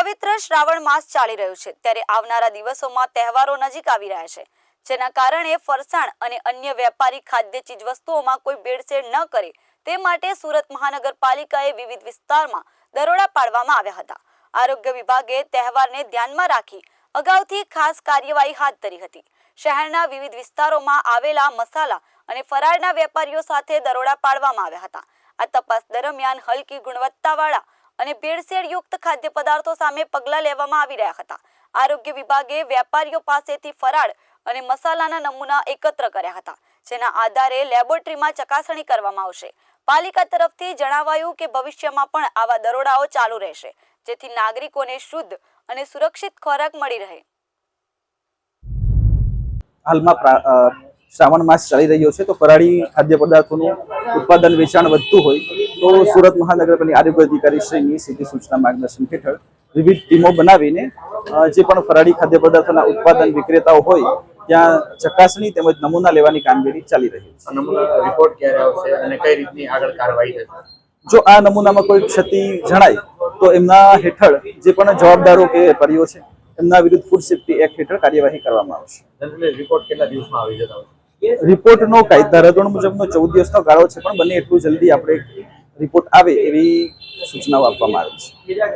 પવિત્ર શ્રાવણ માસ ચાલી રહ્યું છે. ત્યારે આવનારા દિવસોમાં તહેવારો નજીક આવી રહ્યા છે. જેના કારણે ફરસાણ અને અન્ય વેપારી ખાદ્ય ચીજવસ્તુઓમાં કોઈ ભેળસેળ ન કરે. તે માટે સુરત મહાનગરપાલિકાએ વિવિધ વિસ્તારમાં દરોડા પાડવામાં આવ્યા હતા. આરોગ્ય વિભાગે તહેવારને ધ્યાનમાં રાખી અગાઉથી ખાસ કાર્યવાહી હાથ ધરી હતી. શહેરના વિવિધ વિસ્તારોમાં આવેલા મસાલા અને ફરાળના વેપારીઓ સાથે દરોડા પાડવામાં આવ્યા હતા. આ તપાસ દરમિયાન હલકી ગુણવત્તાવાળા અને ભેળસેળયુક્ત ખાદ્ય પદાર્થો સામે પગલાં લેવામાં આવી રહ્યા હતા. આરોગ્ય વિભાગે વેપારીઓ પાસેથી ફરાળ અને મસાલાના નમૂના એકત્ર કર્યા હતા, જેના આધારે લેબોરેટરીમાં ચકાસણી કરવામાં આવશે. પાલિકા તરફથી જણાવાયું કે ભવિષ્યમાં પણ આવા દરોડાઓ ચાલુ રહેશે, જેથી નાગરિકોને શુદ્ધ અને સુરક્ષિત ખોરાક મળી રહે. હાલમાં શ્રાવણ માસ ચાલી રહ્યો છે, તો ફરાળી ખાદ્ય પદાર્થોનું ઉત્પાદન વેચાણ વધતું હોય તો સુરત મહાનગરપાલિકા આરોગ્ય અધિકારી શ્રીની સીધી સૂચના માર્ગદર્શન હેઠળ વિવિધ ટીમો બનાવીને જે પણ ફરાળી ખાદ્ય પદાર્થોના ઉત્પાદન વિક્રેતાઓ હોય ત્યાં ચકાસણી તેમજ નમૂના લેવાની કામગીરી ચાલી રહી છે. નમૂના રિપોર્ટ ક્યારે આવશે અને કઈ રીતની આગળ કાર્યવાહી થશે? જો આ નમૂનામાં કોઈ ક્ષતિ જણાય તો એમના હેઠળ જે પણ જવાબદારો કે વેપારીઓ છે એમના વિરુદ્ધ ફૂડ સેફ્ટી એક્ટ હેઠળ કાર્યવાહી કરવામાં આવશે. રિપોર્ટ કેટલા દિવસમાં આવી જતા રિપોર્ટનો કાયદા ધોરણ મુજબનો ચૌદ દિવસનો ગાળો છે પણ બને એટલું જલ્દી આપણે રિપોર્ટ આવે એવી સૂચનાઓ આપવામાં આવી છે.